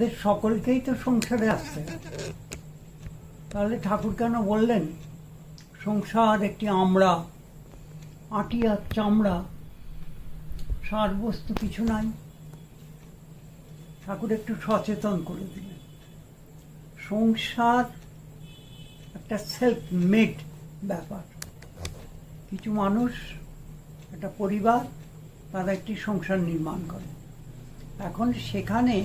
আমাদের সকলকেই তো সংসারে আসতে তাহলে ঠাকুর কেন বললেন, সংসার একটি আমরা, আটি আর চামড়া, সার বস্তু কিছু নাই? ঠাকুর একটু সচেতন করে দিলেন। সংসার একটা সেলফ মেড ব্যাপার। কিছু মানুষ, একটা পরিবার, তারা একটি সংসার নির্মাণ করে। এখন সেখানে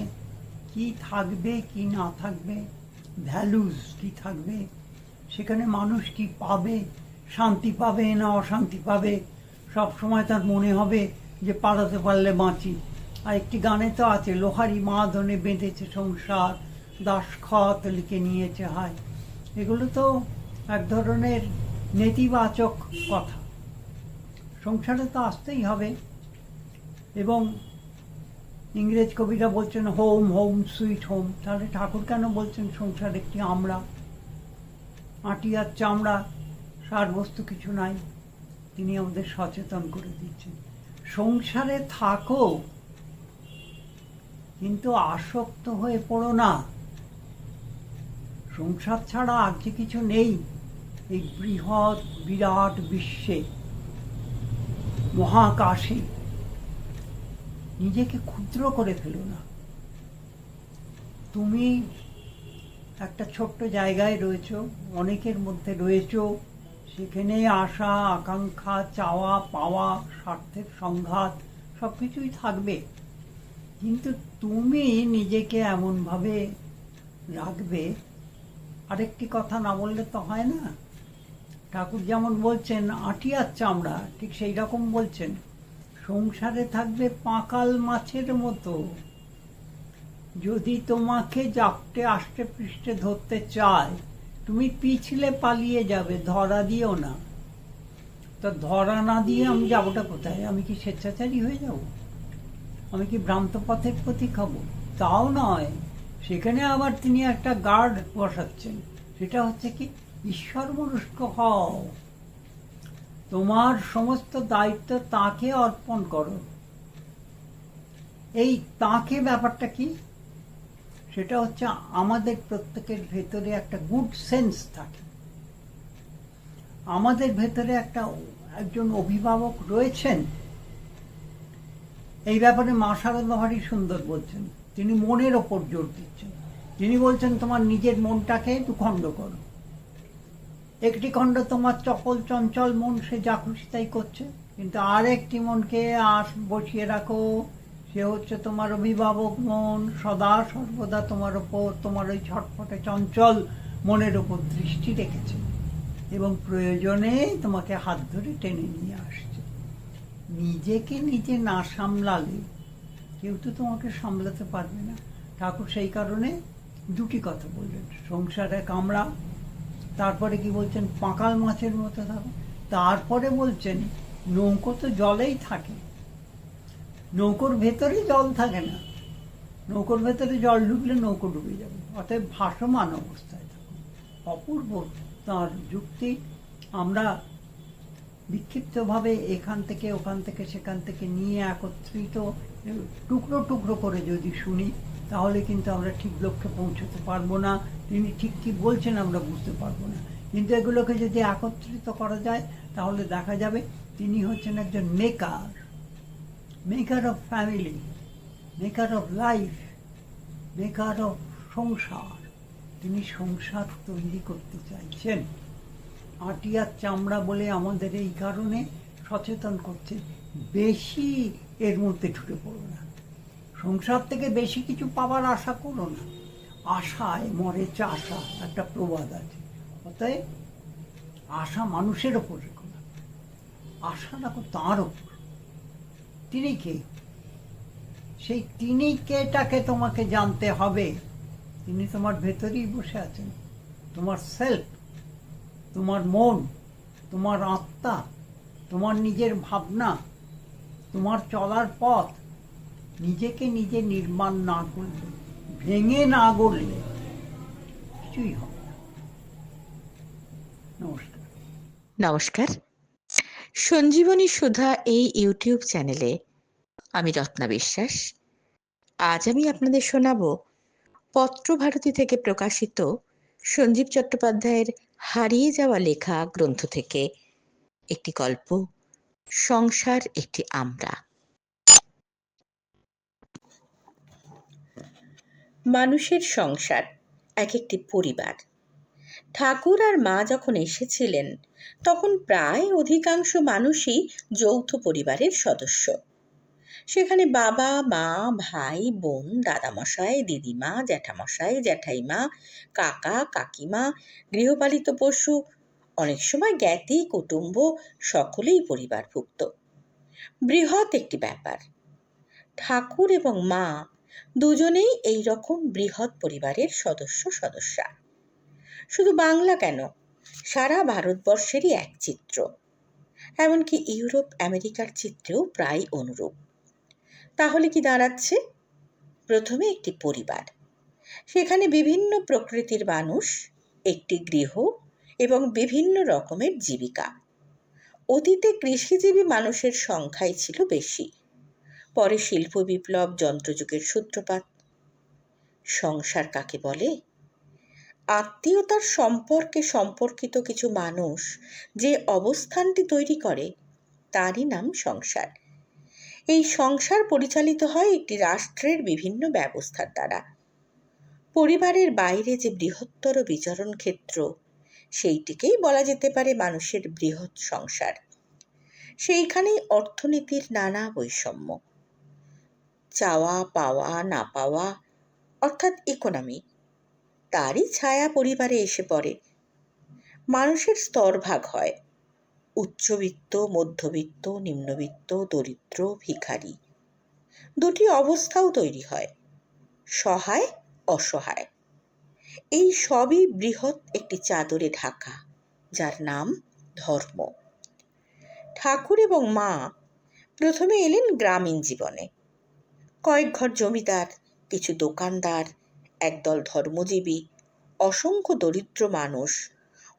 কি থাকবে, কি না থাকবে ভ্যালুস কি থাকবে, সেখানে মানুষ কি পাবে, শান্তি পাবে না অশান্তি পাবে, সব সময় তার মনে হবে যে পালাতে পারলে বাঁচি। আর একটি গানে তো আছে, লোহারি মা ধনে বেঁধেছে সংসার দাসখত লিখে নিয়েছে হায়। এগুলো তো এক ধরনের নেতিবাচক কথা। সংসারে তো আসতেই হবে। এবং ইংরেজ কবিরা বলছেন হোম হোম সুইট হোম তাহলে ঠাকুর কেন বলছেন, সংসার একটি আমরা? আটি আর চামড়া, সার বস্তু কিছু নাই। তিনি আমাদের সচেতন করে দিচ্ছেন। সংসারে থাকো, কিন্তু আসক্ত হয়ে পড়ো না। সংসার ছাড়া আর যে কিছু নেই, এই বৃহৎ, বিরাট বিশ্বে। মহাকাশে নিজেকে ক্ষুদ্র করে ফেলো না। তুমি একটা ছোট্ট জায়গায় রয়েছো, অনেকের মধ্যে রয়েছো, সেখানে আশা, আকাঙ্ক্ষা, চাওয়া, পাওয়া, স্বার্থের সংঘাত সব কিছুই থাকবে। কিন্তু তুমি নিজেকে এমনভাবে রাখবে, আরেকটি কথা না বললে তো হয় না। ঠাকুর যেমন বলছেন, আটিয়ার চামড়া, ঠিক সেই রকম বলছেন। সংসারে থাকবে পাকাল মাছের মতো। যদি তোমাকে জাপটে, আষ্টে পৃষ্ঠে ধরতে চায়, তুমি পিছলে পালিয়ে যাবে, ধরা দিও না। তো ধরা না দিয়ে আমি যাবোটা কোথায়? আমি কি স্বেচ্ছাচারী হয়ে যাব? আমি কি ভ্রান্ত পথের প্রতি খাব তাও নয়। সেখানে আবার তিনি একটা গার্ড বসাচ্ছেন। সেটা হচ্ছে কি ঈশ্বর মনস্ক হও। তোমার সমস্ত দায়িত্ব তাকে অর্পণ করো। এই তাকে ব্যাপারটা কি? সেটা হচ্ছে আমাদের প্রত্যেকের ভেতরে একটা গুড সেন্স থাকে। আমাদের ভেতরে একটা একজন অভিভাবক রয়েছেন। এই ব্যাপারে মা শারদা সুন্দর বলছেন। তিনি মনের ওপর জোর দিচ্ছেন। তিনি বলছেন, তোমার নিজের মনটাকে দুখণ্ড করো। একটি খণ্ড তোমার চপল চঞ্চল মন, সে যা খুশি তাই করছে। কিন্তু আর একটি মনকে আস বসিয়ে রাখো, সে হচ্ছে তোমার অভিভাবক মন। সদা সর্বদা তোমার ওপর, তোমার ওই ছটফটে চঞ্চল মনের ওপর দৃষ্টি রেখেছে এবং প্রয়োজনে তোমাকে হাত ধরে টেনে নিয়ে আসছে। নিজেকে নিজে না সামলালে কেউ তো তোমাকে সামলাতে পারবে না। ঠাকুর সেই কারণে দুটি কথা বললেন। সংসারে কামড়া তারপরে কি বলছেন, পাঁকাল মাছের মতো থাকো। তারপরে বলছেন, নৌকো তো জলেই থাকে। নৌকোর ভেতরে জল থাকে না। নৌকোর ভেতরে জল ঢুকলে নৌকো ডুবে যাবে। অতএব ভাসমান অবস্থায় থাকুন। অপূর্ব তার যুক্তি। আমরা বিক্ষিপ্তভাবে এখান থেকে, ওখান থেকে, সেখান থেকে নিয়ে একত্রিত টুকরো টুকরো করে যদি শুনি, তাহলে কিন্তু আমরা ঠিক লক্ষ্যে পৌঁছতে পারব না। তিনি ঠিক কি বলছেন আমরা বুঝতে পারব না। কিন্তু এগুলোকে যদি একত্রিত করা যায়, তাহলে দেখা যাবে তিনি হচ্ছেন একজন maker maker of family maker of life maker of সংসার। তিনি সংসার তৈরি করতে চাইছেন। আটিয়ার চামড়া বলে আমাদের এই কারণে সচেতন করছে, বেশি এর মধ্যে ঢুকে পড়ো না। সংসার থেকে বেশি কিছু পাওয়ার আশা করো না। আশায় মরে চাষা একটা প্রবাদ আছে। অতএব আশা মানুষের ওপর আশা রাখো তাঁর ওপর। তিনি কে? সেই তিনি কেটাকে তোমাকে জানতে হবে। তিনি তোমার ভেতরেই বসে আছেন। তোমার সেলফ তোমার মন, তোমার আত্মা, তোমার নিজের ভাবনা, তোমার চলার পথ, নিজেকে নিজে নির্মাণ না করলে ভেঙে না গড়লে কিছুই হবে নমস্কার। নমস্কার। সঞ্জীবনী সুধা এই ইউটিউব চ্যানেলে আমি রত্না বিশ্বাস। আজ আমি আপনাদের শোনাব পত্রভারতী থেকে প্রকাশিত সঞ্জীব চট্টোপাধ্যায়ের হারিয়ে যাওয়া লেখা গ্রন্থ থেকে একটি গল্প, সংসার একটি আমরা। মানুষের সংসার এক একটি পরিবার। ঠাকুর আর মা যখন এসেছিলেন, তখন প্রায় অধিকাংশ মানুষই যৌথ পরিবারের সদস্য। সেখানে বাবা, মা, ভাই, বোন, দাদামশাই, দিদিমা, জ্যাঠামশাই, জ্যাঠাইমা, কাকা, কাকিমা, গৃহপালিত পশু, অনেক সময় জ্ঞাতি, কুটুম্ব, সকলেই পরিবারভুক্ত। বৃহৎ একটি ব্যাপার, ঠাকুর এবং মা দুজনেই এই রকম বৃহৎ পরিবারের সদস্য সদস্যা। শুধু বাংলা কেন? সারা ভারতবর্ষেরই এক চিত্র। এমনকি ইউরোপ, আমেরিকার চিত্রেও প্রায় অনুরূপ। তাহলে কি দাঁড়াচ্ছে? প্রথমে একটি পরিবার। সেখানে বিভিন্ন প্রকৃতির মানুষ, একটি গৃহ এবং বিভিন্ন রকমের জীবিকা। অতীতে কৃষিজীবী মানুষের সংখ্যাই ছিল বেশি। পরে শিল্প বিপ্লব যন্ত্রযুগের সূত্রপাত। সংসার কাকে বলে? আত্মীয়তার সম্পর্কে সম্পর্কিত কিছু মানুষ যে অবস্থানটি তৈরি করে, তারই নাম সংসার। এই সংসার পরিচালিত হয় একটি রাষ্ট্রের বিভিন্ন ব্যবস্থার দ্বারা। পরিবারের বাইরে যে বৃহত্তর বিচরণ ক্ষেত্র, সেইটিকেই বলা যেতে পারে মানুষের বৃহৎ সংসার। সেইখানেই অর্থনীতির নানা বৈষম্য। চাওয়া, পাওয়া, না পাওয়া, অর্থাৎ ইকোনমি তারই ছায়া পরিবারে এসে পড়ে। মানুষের স্তরভাগ হয়, উচ্চবিত্ত, মধ্যবিত্ত, নিম্নবিত্ত, দরিদ্র, ভিখারি। দুটি অবস্থাও তৈরি হয়, সহায়, অসহায়। এই সবই বৃহৎ একটি চাদরে ঢাকা, যার নাম ধর্ম। ঠাকুর এবং মা প্রথমে এলেন গ্রামীণ জীবনে। কয়েক ঘর জমিদার, কিছু দোকানদার, একদল ধর্মজীবী, অসংখ্য দরিদ্র মানুষ,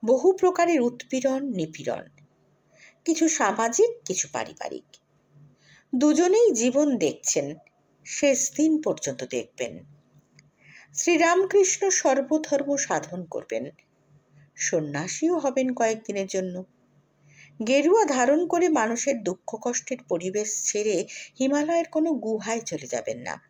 বহু প্রকারের উৎপীড়ন, নিপীড়ন, কিছু সামাজিক, কিছু পারিবারিক। দুজনেই জীবন দেখছেন, শেষ দিন পর্যন্ত দেখবেন। শ্রীরামকৃষ্ণ সর্বধর্ম সাধন করবেন। সন্ন্যাসীও হবেন কয়েকদিনের জন্য। গেরুয়া ধারণ করে মানুষের দুঃখ কষ্টের পরিবেশ ছেড়ে হিমালয়ের কোনো গুহায় চলে যাবেন না।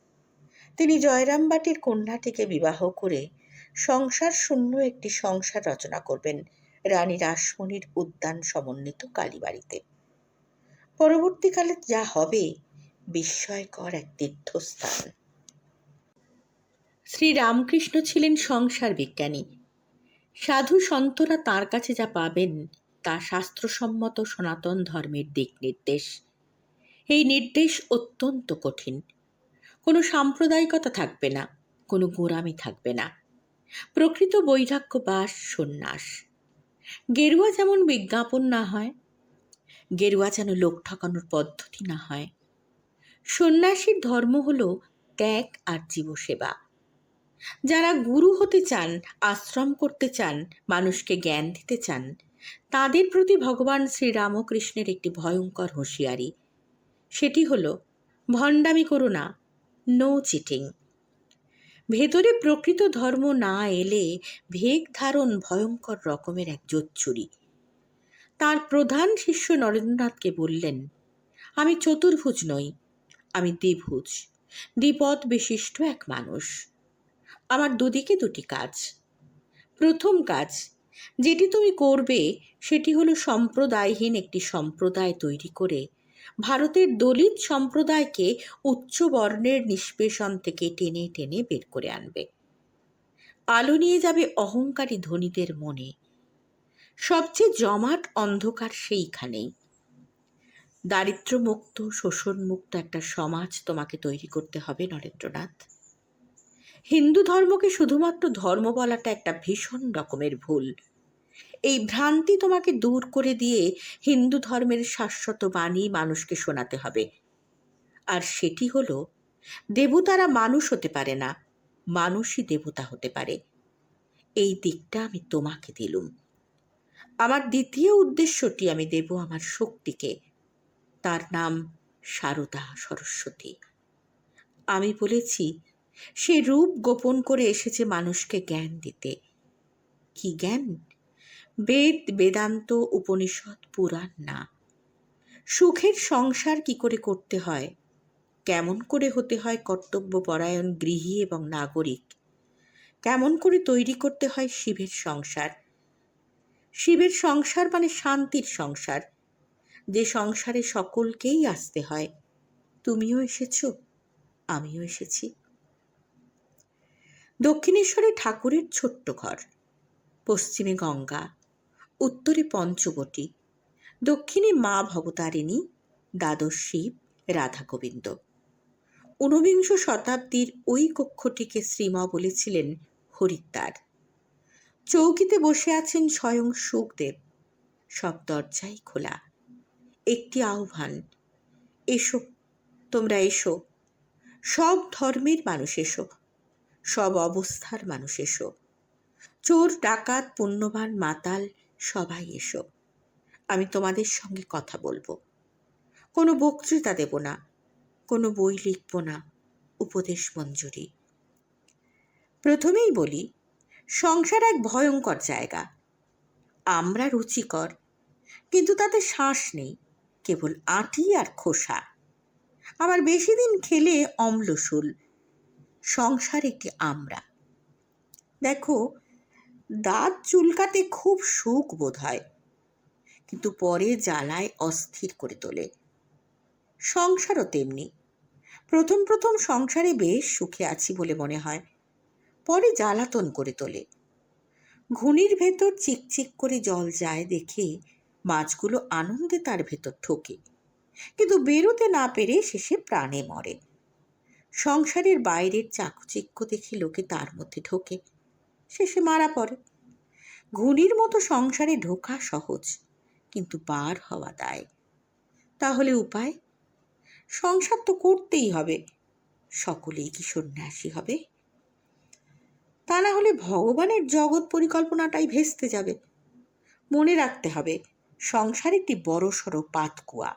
তিনি জয়রামবাটির কন্যাটিকে বিবাহ করে সংসার শূন্য একটি সংসার রচনা করবেন রানী রাসমণির উদ্যান সমন্বিত কালীবাড়িতে। পরবর্তীকালে যা হবে বিস্ময়কর এক তীর্থস্থান। শ্রীরামকৃষ্ণ ছিলেন সংসার বিজ্ঞানী। সাধু সন্তরা তার কাছে যা পাবেন তা শাস্ত্রসম্মত সনাতন ধর্মের দিক নির্দেশ এই নির্দেশ অত্যন্ত কঠিন। কোনো সাম্প্রদায়িকতা থাকবে না, কোনো গোঁড়ামি থাকবে না। প্রকৃত বৈরাগ্য বাস সন্ন্যাস। গেরুয়া যেমন বিজ্ঞাপন না হয়, গেরুয়া যেন লোক ঠকানোর পদ্ধতি না হয়। সন্ন্যাসীর ধর্ম হল ত্যাগ আর জীবসেবা। যারা গুরু হতে চান, আশ্রম করতে চান, মানুষকে জ্ঞান দিতে চান তাদের প্রতি ভগবান শ্রীরামকৃষ্ণের একটি ভয়ঙ্কর হুঁশিয়ারি। সেটি হল, ভণ্ডামি করো না, নো চিটিং। ভেতরে প্রকৃত ধর্ম না এলে ভেগ ধারণ ভয়ঙ্কর রকমের এক জোচ্চুরি তার প্রধান শিষ্য নরেন্দ্রনাথকে বললেন, আমি চতুর্ভুজ নই, আমি দ্বিভুজ। দ্বিপদ বিশিষ্ট এক মানুষ। আমার দুদিকে দুটি কাজ। প্রথম কাজ যেটি তুমি করবে, সেটি হলো সম্প্রদায়হীন একটি সম্প্রদায় তৈরি করে। ভারতের দলিত সম্প্রদায়কে উচ্চ বর্ণের নিষ্পেষণ থেকে টেনে টেনে বের করে আনবে। আলো নিয়ে যাবে অহংকারী ধনীদের মনে। সবচেয়ে জমাট অন্ধকার সেইখানেই। দারিদ্র্যমুক্ত, শোষণমুক্ত একটা সমাজ তোমাকে তৈরি করতে হবে নরেন্দ্রনাথ। হিন্দু ধর্মকে শুধুমাত্র ধর্ম বলাটা একটা ভীষণ রকমের ভুল। এই ভ্রান্তি তোমাকে দূর করে দিয়ে হিন্দু ধর্মের শাশ্বত বাণী মানুষকে শোনাতে হবে। আর সেটি হল, দেবতারা মানুষ হতে পারে না, মানুষই দেবতা হতে পারে। এই দিকটা আমি তোমাকে দিলুম। আমার দ্বিতীয় উদ্দেশ্যটি আমি দেব আমার শক্তিকে। তার নাম সারদা সরস্বতী। আমি বলেছি সে রূপ গোপন করে এসেছে মানুষকে জ্ঞান দিতে। কি জ্ঞান? বেদ, বেদান্ত, উপনিষদ, পুরাণ না। সুখের সংসার কি করে করতে হয়? কেমন করে হতে হয় কর্তব্যপরায়ণ গৃহী এবং নাগরিক? কেমন করে তৈরি করতে হয় শিবের সংসার? শিবের সংসার মানে শান্তির সংসার, যে সংসারে সকলকেই আসতে হয়। তুমিও এসেছ, আমিও এসেছি। দক্ষিণেশ্বরে ঠাকুরের ছোট্ট ঘর। পশ্চিমে গঙ্গা, উত্তরে পঞ্চবটী, দক্ষিণে মা ভবতারিণী, দ্বাদশ শিব, রাধা গোবিন্দ। ঊনবিংশ শতাব্দীর ওই কক্ষটিকে শ্রীমা বলেছিলেন হরিদ্বার। চৌকিতে বসে আছেন স্বয়ং সুখদেব। সব দরজাই খোলা। একটি আহ্বান, এসো, তোমরা এসো। সব ধর্মের মানুষ এসো। সব অবস্থার মানুষ এসো। চোর, ডাকাত, পুণ্যবান, মাতাল, সবাই এসো। আমি তোমাদের সঙ্গে কথা বলব। কোনো বক্তৃতা দেব না, কোনো বই লিখব না, উপদেশ মঞ্জুরি। প্রথমেই বলি, সংসার এক ভয়ঙ্কর জায়গা। আমরা রুচিকর, কিন্তু তাতে শ্বাস নেই, কেবল আঁটি আর খোসা। আবার বেশি দিন খেলে অম্লশুল সংসার একটি আমরা? দেখো, দাঁত চুলকাতে খুব সুখ বোধ হয় কিন্তু পরে জ্বালায় অস্থির করে তোলে। সংসারও তেমনি। প্রথম প্রথম সংসারে বেশ সুখে আছি বলে মনে হয়, পরে জ্বালাতন করে তোলে। ঘুনির ভেতর চিকচিক করে জল যায় দেখে মাছগুলো আনন্দে তার ভেতর ঠোকে, কিন্তু বেরোতে না পেরে শেষে প্রাণে মরে। সংসারের বাইরের চাকচিক্য দেখে লোকে তার মধ্যে ঢোকে। শেষে মারা পড়ে। ঘুনির মতো সংসারে ঢোকা সহজ, কিন্তু বার হওয়া দায়। তাহলে উপায়? সংসার তো করতেই হবে। সকলেই কি সন্ন্যাসী হবে? তা না হলে ভগবানের জগৎ পরিকল্পনাটাই ভেস্তে যাবে। মনে রাখতে হবে, সংসার একটি বড় সড়ো পাতকুয়া।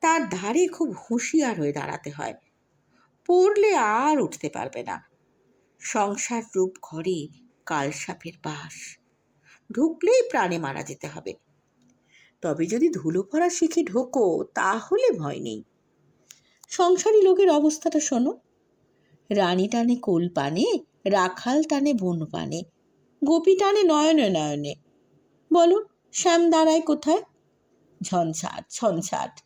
তার ধারে খুব হুঁশিয়ার হয়ে দাঁড়াতে হয়। পড়লে আর উঠতে পারবে না। সংসার রূপ ঘরে কালসাপের বাস। ঢুকলেই প্রাণে মারা যেতে হবে। তবে যদি ধুলো পড়া শিখে ঢোকো, তাহলে ভয় নেই। সংসারী লোকের অবস্থাটা শোনো। রানী টানে কোল পানে, রাখাল টানে বন পানে, গোপী টানে নয়নে নয়নে। বলো, শ্যাম দাঁড়ায় কোথায়? ঝনঝাট ঝনঝাট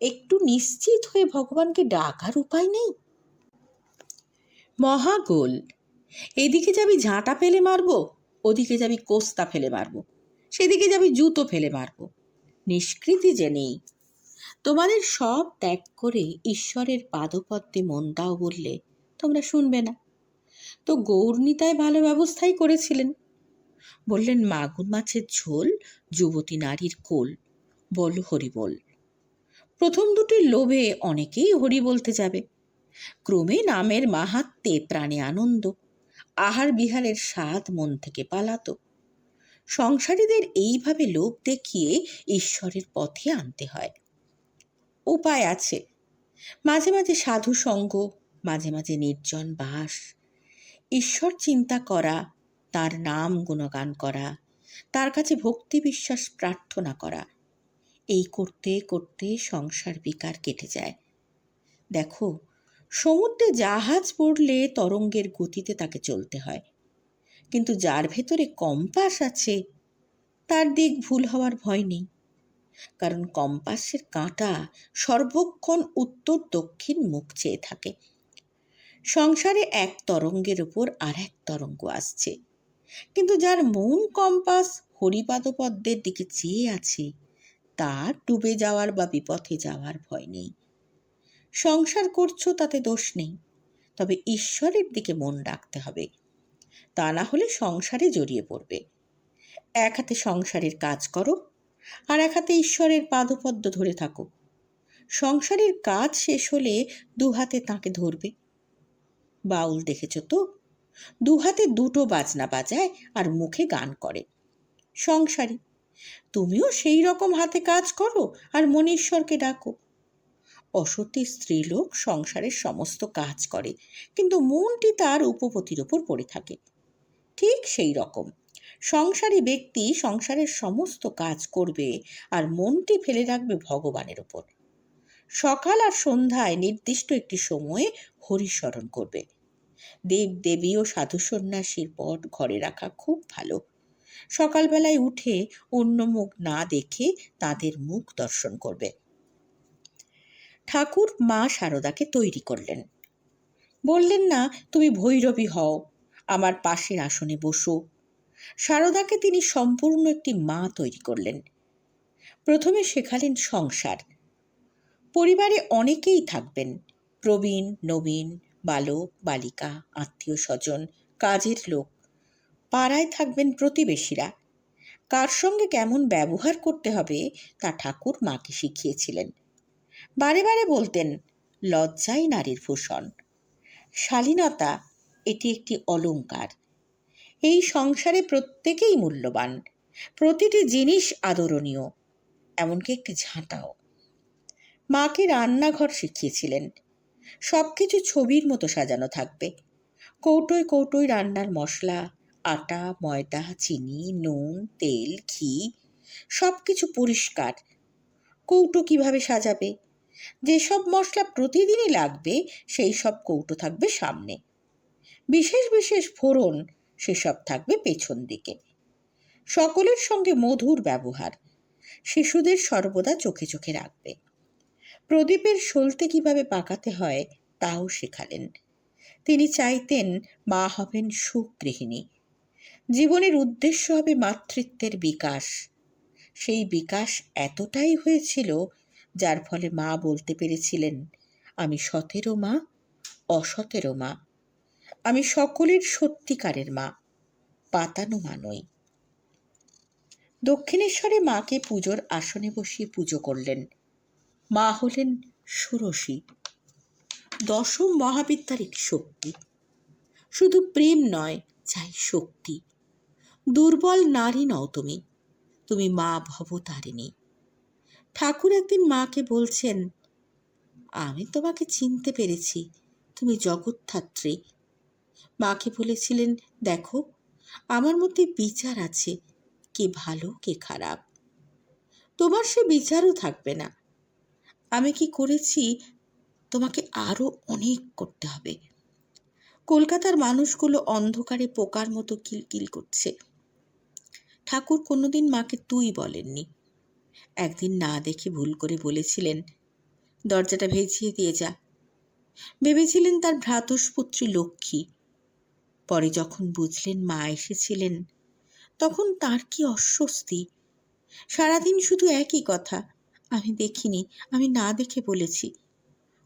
একটু নিশ্চিত হয়ে ভগবানকে ডাকার উপায় নেই? মহাগোল। এদিকে যাবি ঝাঁটা ফেলে মারবো, ওদিকে যাবি কোস্তা ফেলে মারবো, সেদিকে যাবি জুতো ফেলে মারবো। নিষ্কৃতি যে নেই। তোমাদের সব ত্যাগ করে ঈশ্বরের পাদপদ্মে মন দাও বললে তোমরা শুনবে না। তো গৌরনীতায় ভালো ব্যবস্থাই করেছিলেন। বললেন, মাগুর মাছের ঝোল, যুবতী নারীর কোল। বল হরি বল প্রথম দুটির লোভে অনেকেই হরি বলতে যাবে। ক্রমে নামের মাহাত্মে প্রাণে আনন্দ, আহার বিহারের স্বাদ মন থেকে পালাতো। সংসারীদের এইভাবে লোভ দেখিয়ে ঈশ্বরের পথে আনতে হয়। উপায় আছে। মাঝে মাঝে সাধু সঙ্গ, মাঝে মাঝে নির্জন বাস। ঈশ্বর চিন্তা করা, তার নাম গুণগান করা, তার কাছে ভক্তি বিশ্বাস প্রার্থনা করা। এই করতে করতে সংসার বিকার কেটে যায়। দেখো সমুদ্রে জাহাজ পড়লে তরঙ্গের গতিতে তাকে চলতে হয়। কিন্তু যার ভেতরে কম্পাস আছে, তার দিক ভুল হওয়ার ভয় নেই। কারণ কম্পাসের কাঁটা সর্বক্ষণ উত্তর দক্ষিণ মুখ চেয়ে থাকে। সংসারে এক তরঙ্গের উপর আর এক তরঙ্গ আসছে। কিন্তু যার মন কম্পাস, হরিপাদপদ্মের দিকে চেয়ে আছে, তার ডুবে যাওয়ার বা বিপথে যাওয়ার ভয় নেই। সংসার করছ, তাতে দোষ নেই। তবে ঈশ্বরের দিকে মন রাখতে হবে। তা না হলে সংসারে জড়িয়ে পড়বে। এক হাতে সংসারের কাজ করো, আর এক হাতে ঈশ্বরের পাদপদ্ম ধরে থাকো। সংসারের কাজ শেষ হলে দু হাতে তাকে ধরবে। বাউল দেখেছ তো? দু হাতে দুটো বাজনা বাজায় আর মুখে গান করে। সংসারী, তুমিও সেই রকম হাতে কাজ করো আর মনীশ্বরকে ডাকো। অসতী স্ত্রীলোক সংসারের সমস্ত কাজ করে, কিন্তু মনটি তার উপপতির ওপর পড়ে থাকে। ঠিক সেই রকম। সংসারী ব্যক্তি সংসারের সমস্ত কাজ করবে আর মনটি ফেলে রাখবে ভগবানের ওপর। সকাল আর সন্ধ্যায় নির্দিষ্ট একটি সময়ে হরিস্মরণ করবে। দেব দেবী ও সাধু সন্ন্যাসীর পট ঘরে রাখা খুব ভালো। সকালবেলায় উঠে অন্য মুখ না দেখে তাদের মুখ দর্শন করবে। ঠাকুর মা শারদাকে তৈরি করলেন। বললেন, না, তুমি ভৈরবী হও, আমার পাশের আসনে বসো। শারদাকে তিনি সম্পূর্ণ একটি মা তৈরি করলেন। প্রথমে শেখালেন সংসার। পরিবারে অনেকেই থাকবেন, প্রবীণ, নবীন, বালক, বালিকা, আত্মীয় স্বজন, কাজের লোক। পাড়ায় থাকবেন প্রতিবেশীরা। কার সঙ্গে কেমন ব্যবহার করতে হবে তা ঠাকুর মাকে শিখিয়েছিলেন। বারে বারে বলতেন লজ্জাই নারীর ভূষণ। শালীনতা, এটি একটি অলংকার। এই সংসারে প্রত্যেকেই মূল্যবান, প্রতিটি জিনিস আদরণীয়, এমনকি একটি ঝাঁটাও। মাকে রান্নাঘর শিখিয়েছিলেন। সব কিছু ছবির মতো সাজানো থাকবে। কৌটোয় কৌটোয় রান্নার মশলা, আটা, ময়দা, চিনি, নুন, তেল, ঘি সব কিছু পরিষ্কার। কৌটো কীভাবে সাজাবে? যেসব মশলা প্রতিদিনই লাগবে, সেই সব কৌটো থাকবে সামনে। বিশেষ বিশেষ ফোড়ন, সেসব থাকবে পেছন দিকে। সকলের সঙ্গে মধুর ব্যবহার, শিশুদের সর্বদা চোখে চোখে রাখবে। প্রদীপের সলতে কীভাবে পাকাতে হয়, তাও শেখালেন। তিনি চাইতেন মা হবেন সুগৃহিণী। জীবনের উদ্দেশ্য হবে মাতৃত্বের বিকাশ। সেই বিকাশ এতটাই হয়েছিল যার ফলে মা বলতে পেরেছিলেন, আমি সতেরো মা, অসতেরো মা। আমি সকলের সত্যিকারের মা, পাতানো মা নই। দক্ষিণেশ্বরে মাকে পুজোর আসনে বসিয়ে পুজো করলেন। মা হলেন ষোড়শী, দশম মহাবিদ্যার শক্তি। শুধু প্রেম নয়, চাই শক্তি। দুর্বল নারী নও তুমি তুমি মা ভবতারিণী। ঠাকুর একদিন মাকে বলছেন, আমি তোমাকে চিনতে পেরেছি, তুমি জগৎধাত্রী মাকে বলেছিলেন, দেখো, আমার মধ্যে বিচার আছে, কে ভালো, কে খারাপ। তোমার সে বিচারও থাকবে না। আমি কি করেছি, তোমাকে আরও অনেক করতে হবে। কলকাতার মানুষগুলো অন্ধকারে পোকার মতো কিলকিল করছে। ঠাকুর কোনোদিন মাকে তুই বলেননি। একদিন না দেখে ভুল করে বলেছিলেন, দরজাটা ভেজিয়ে দিয়ে যা। ভেবেছিলেন তার ভ্রাতুষ্পুত্রী লক্ষ্মী। পরে যখন বুঝলেন মা এসেছিলেন, তখন তার কি অস্বস্তি। সারাদিন শুধু একই কথা, আমি দেখিনি, আমি না দেখে বলেছি।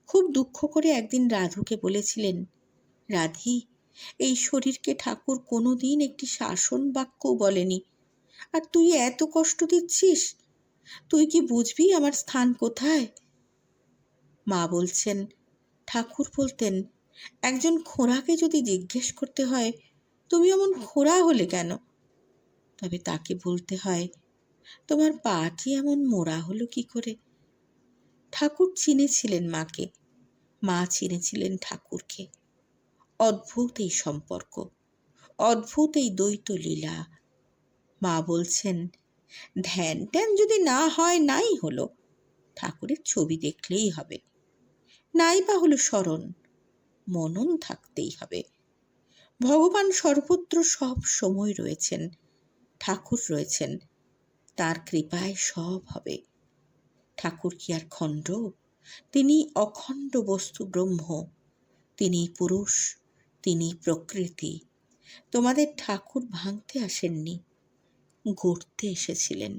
খুব দুঃখ করে একদিন রাধুকে বলেছিলেন, রাধি, এই শরীরকে ঠাকুর কোনো দিন একটি শাসন বাক্যও বলেনি। আর তুই এত কষ্ট দিচ্ছিস তুই কি বুঝবি আমার স্থান কোথায়? মা বলছেন, ঠাকুর বলতেন, একজন খোঁড়াকে যদি জিজ্ঞেস করতে হয়, তুমি এমন খোঁড়া হলে কেন? তবে তাকে বলতে হয়, তোমার পাটি এমন মোড়া হলো কি করে? ঠাকুর চিনেছিলেন মাকে, মা চিনেছিলেন ঠাকুরকে। অদ্ভুত এই সম্পর্ক, অদ্ভুত এই দ্বৈত লীলা। মা বলছেন ধ্যান ট্যান যদি না হয় নাই হলো, ঠাকুরের ছবি দেখলেই হবে। নাই বা হলো স্মরণ, মনন থাকতেই হবে। ভগবান সর্বত্র সব সময় রয়েছেন, ঠাকুর রয়েছেন, তার কৃপায় সব হবে। ঠাকুর কি আর খণ্ড? তিনি অখণ্ড বস্তু ব্রহ্ম, তিনি পুরুষ, তিনি প্রকৃতি। তোমাদের ঠাকুর ভাঙতে আসেননি। গড়তে এসেছিলেন।